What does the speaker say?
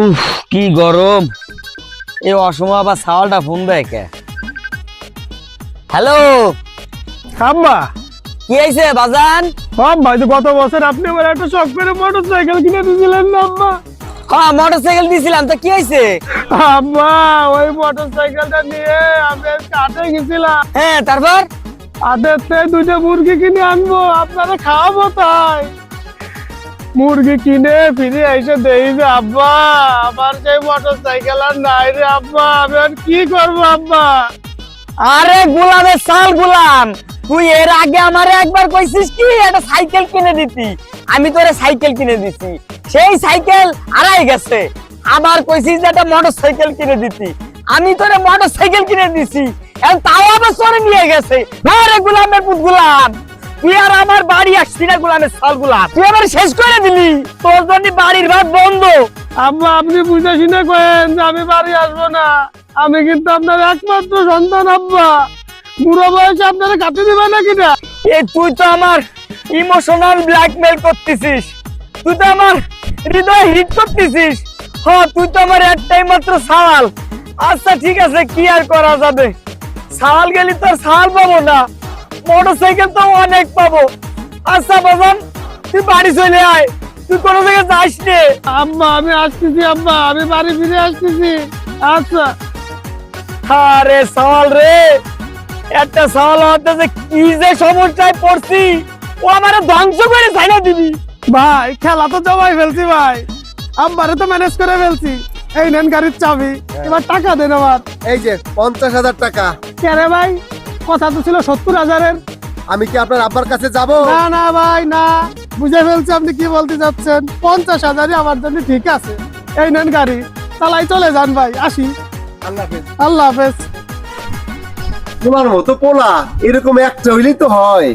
উফ কি গরম। এই অসময় আবার সাওয়ালটা ফোন দেয় কে হ্যালো? আব্বা। কি হয়েছে বাজান? আব্বা গত বছর আপনি আমার একটা শখ করে মোটর সাইকেল কিনে দিয়েছিলেন না আব্বা? হ্যাঁ মোটর সাইকেল দিয়েছিলাম তো কি হয়েছে আব্বা ওই মোটর সাইকেলটা নিয়ে আমি কাটে গেছিলাম। হ্যাঁ তারপর? থেকে দুটো মুরগি কিনে আনব আপনারা খাওয়াবো তাই। মুরগি কিনে ফিরে এসে দেখি যে, আব্বা, আমার সেই মোটর সাইকেল আর নাই রে, আব্বা, আমি আর কি করব, আব্বা? আরে গোলামের সাল গোলাম, তুই এর আগে আমারে একবার কইছিস কি, একটা সাইকেল কিনে দিতি? আমি তোরে সাইকেল কিনে দিছি। সেই সাইকেল হারাই গেছে। আবার কইছিস যে একটা মোটর সাইকেল কিনে দিতি। আমি তোরে মোটর সাইকেল কিনে দিছি। এখন তাও আবার চোরে নিয়ে গেছে। না রে গোলামের পুত গোলাম। তুই আর আমার বাড়ি আসছি না গোলামের সাল গোলাম তুই আমার শেষ করে দিলি। তোর জন্য বাড়ির ভাত বন্ধ। আব্বা আপনি বুঝে শুনে কেন যে আমি বাড়ি আসব না। আমি কিন্তু আপনার একমাত্র সন্তান আব্বা। বুড়ো বয়সে আপনারা কাটে দিবে নাকি না? এ তুই তো আমার ইমোশনাল ব্ল্যাকমেল করতেছিস। তুই তো আমার হৃদয় হিট করতেছিস। হ্যাঁ তুই তো আমার একটাই মাত্র সাল। আচ্ছা ঠিক আছে কি আর করা যাবে? সাল গেলি তো সাল পাবো না। মোটরসাইকেল তো অনেক পাবো। আচ্ছা বাবান তুই বাড়ি চলে আয়। তুই কোনো জায়গায় যাস নে। আব্বা আমি আসতেছি আম্মা আমি বাড়ি ফিরে আসতেছি। আচ্ছা। আরে সাওয়াল রে। একটা সাওয়াল হতে যে কি যে সমস্যায় পড়ছি ও আমারে ধ্বংস করে ছাইনা দিবি। ভাই খেলা তো জমাই ফেলছি ভাই। আব্বারে তো ম্যানেজ করে ফেলছি। এই নেন গাড়ির চাবি। এবার টাকা দেন আমার। এই যে পঞ্চাশ হাজার টাকা। কেরে ভাই? কথা তো ছিল সত্তর হাজারের। আমি কি আপনার আব্বার কাছে যাব? না না ভাই না। বুঝে ফেলছি আপনি কি বলতে যাচ্ছেন পঞ্চাশ হাজারই আমার জন্য ঠিক আছে। এই নেন গাড়ি। তালাই চলে যান ভাই আসি। আল্লাহ হাফেজ। আল্লাহ হাফেজ। তোমার মতো পোলা এরকম একটা হইলেই তো হয়।